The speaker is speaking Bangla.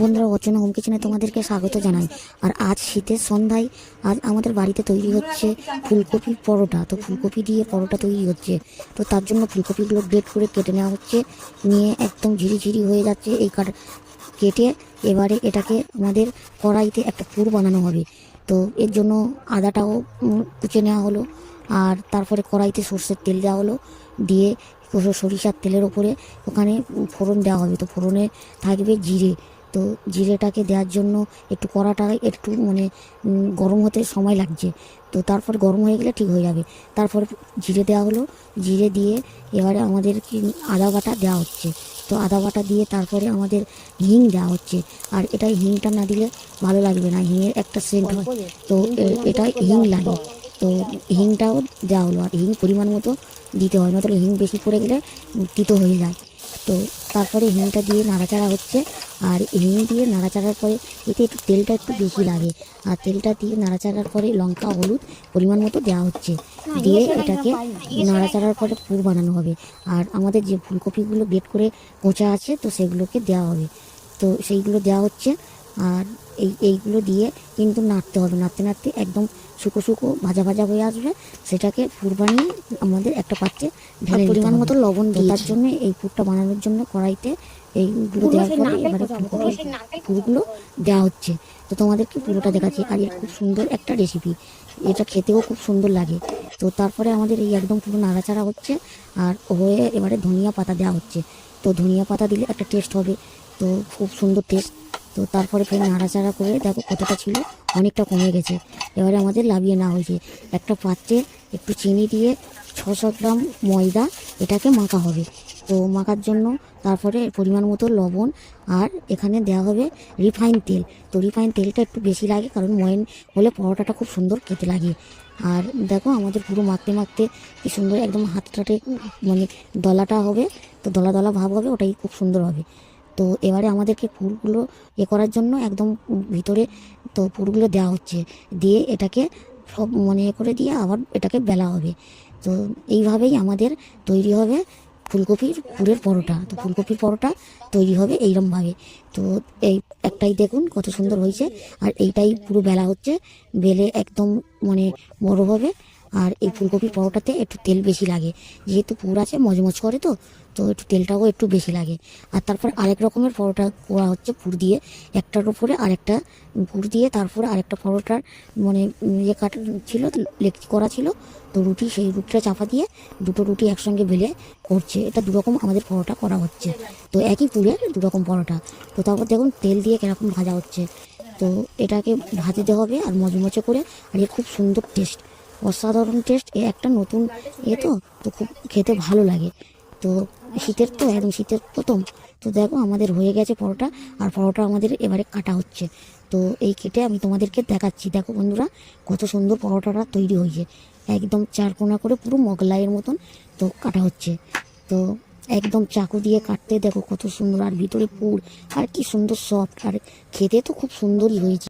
বন্ধুরা অচেনা হোম কিচেনে তোমাদেরকে স্বাগত জানাই। আর আজ শীতের সন্ধ্যায়, আজ আমাদের বাড়িতে তৈরি হচ্ছে ফুলকপির পরোটা। তো ফুলকপি দিয়ে পরোটা তৈরি হচ্ছে। তো তার জন্য ফুলকপিগুলো গ্রেট করে কেটে নেওয়া হচ্ছে। নিয়ে একদম ঝিরিঝিরি হয়ে যাচ্ছে এই কাট কেটে এবারে এটাকে আমাদের কড়াইতে একটা পুর বানানো হবে। তো এর জন্য আদাটাও কুচে নেওয়া হলো। আর তারপরে কড়াইতে সর্ষের তেল দেওয়া হলো। দিয়ে সরিষার তেলের ওপরে ওখানে ফোড়ন দেওয়া হবে। তো ফোড়নে থাকবে জিরে। তো জিরেটাকে দেওয়ার জন্য একটু কড়াটা একটু মানে গরম হতে সময় লাগছে। তো তারপর গরম হয়ে গেলে ঠিক হয়ে যাবে। তারপর জিরে দেওয়া হলো। জিরে দিয়ে এবারে আমাদের কি আদা বাটা দেওয়া হচ্ছে। তো আদা বাটা দিয়ে তারপরে আমাদের হিং দেওয়া হচ্ছে। আর এটা হিংটা না দিলে ভালো লাগবে না। হিংয়ের একটা সেন্ট হয়। তো এটা হিং লাগে। তো হিংটাও দেওয়া হলো। আর হিং পরিমাণ মতো দিতে হয়। নতুন হিং বেশি পড়ে গেলে তিতো হয়ে যায়। তো তারপরে হিংটা দিয়ে নাড়াচাড়া হচ্ছে, আর হিং দিয়ে নাড়াচাড়ার পরে এতে একটু তেলটা একটু বেশি লাগে। আর তেলটা দিয়ে নাড়াচাড়ার পরে লঙ্কা, হলুদ পরিমাণ মতো দেওয়া হচ্ছে। দিয়ে এটাকে নাড়াচাড়ার পরে পুর বানানো হবে। আর আমাদের যে ফুলকপিগুলো বেট করে পচা আছে, তো সেগুলোকে দেওয়া হবে। তো সেইগুলো দেওয়া হচ্ছে। আর এই এইগুলো দিয়ে কিন্তু নাড়তে হবে। নাড়তে নাড়তে একদম শুকো শুকো ভাজা ভাজা হয়ে আসবে। সেটাকে পুর বানিয়ে আমাদের একটা পাত্রে ঢেলে পরিমাণ মতো লবণ দিয়ে তার জন্য এই পুরটা বানানোর জন্য কড়াইতে এইগুলো দেওয়ার পরে এবারে পুরগুলো দেওয়া হচ্ছে। তো তোমাদেরকে পুরোটা দেখাচ্ছি। আর এর খুব সুন্দর একটা রেসিপি এটা খেতেও খুব সুন্দর লাগে। তো তারপরে আমাদের এই একদম পুরো নাড়াচাড়া হচ্ছে। আর হয়ে এবারে ধনিয়া পাতা দেওয়া হচ্ছে। তো ধনিয়া পাতা দিলে একটা টেস্ট হবে। তো খুব সুন্দর টেস্ট তো তারপরে ফের নাড়াচাড়া করে দেখো কতটা ছিল, অনেকটা কমে গেছে। এবারে আমাদের লাভিয়ে নেওয়া হয়েছে। একটা পাত্রে একটু চিনি দিয়ে ছশো গ্রাম ময়দা এটাকে মাখা হবে। তো মাখার জন্য তারপরে পরিমাণ মতো লবণ আর এখানে দেওয়া হবে রিফাইন তেল। তো রিফাইন তেলটা একটু বেশি লাগে কারণ ময়ন হলে পরোটাটা খুব সুন্দর খেতে লাগে। আর দেখো আমাদের পুরো মাখতে মাখতে কি সুন্দর একদম হাতটাতে মানে দলাটা হবে, তো দলা দলা ভাব হবে, ওটাই খুব সুন্দর হবে। তো এবারে আমাদেরকে পুরগুলো এ করার জন্য একদম ভিতরে তো পুরগুলো দেওয়া হচ্ছে। দিয়ে এটাকে সব মনে করে দিয়ে আবার এটাকে বেলা হবে। তো এইভাবেই আমাদের তৈরি হবে ফুলকপির পুরের পরোটা। তো ফুলকপির পরোটা তৈরি হবে এইরমভাবে। তো এই একটাই দেখুন কত সুন্দর হয়েছে। আর এইটাই পুরো বেলা হচ্ছে। বেলে একদম মানে বড় হবে আর এই ফুলকপির পরোটাতে একটু তেল বেশি লাগে। যেহেতু পুর আছে, মজমজ করে তো তো একটু তেলটাও একটু বেশি লাগে। আর তারপর আরেক রকমের পরোটা করা হচ্ছে পুর দিয়ে। একটার উপরে আরেকটা পুর দিয়ে তারপরে আরেকটা পরোটার মানে ইয়ে কাটা ছিল লেগ করা ছিল, তো রুটি সেই রুটিটা চাপা দিয়ে দুটো রুটি একসঙ্গে বেলে করছে। এটা দুরকম আমাদের পরোটা করা হচ্ছে। তো একই পুরের দুরকম পরোটা। তো তারপর দেখুন তেল দিয়ে কীরকম ভাজা হচ্ছে। তো এটাকে ভাজতে হবে আর মচমচে করে, আর খুব সুন্দর টেস্ট অসাধারণ টেস্ট এ একটা নতুন এ তো তো খুব খেতে ভালো লাগে। তো শীতের তো, একদম শীতের প্রথম। তো দেখো, আমাদের হয়ে গেছে পরোটা, আর পরোটা আমাদের এবারে কাটা হচ্ছে। তো এই কেটে আমি তোমাদেরকে দেখাচ্ছি। দেখো বন্ধুরা, কত সুন্দর পরোটাটা তৈরি হয়েছে। একদম চারকোনা করে পুরো মোগলাইয়ের মতন, তো কাটা হচ্ছে। তো একদম চাকু দিয়ে কাটতে দেখো কত সুন্দর, আর ভিতরে পুর, আর কি সুন্দর সফট আর খেতে তো খুব সুন্দরই হয়েছে।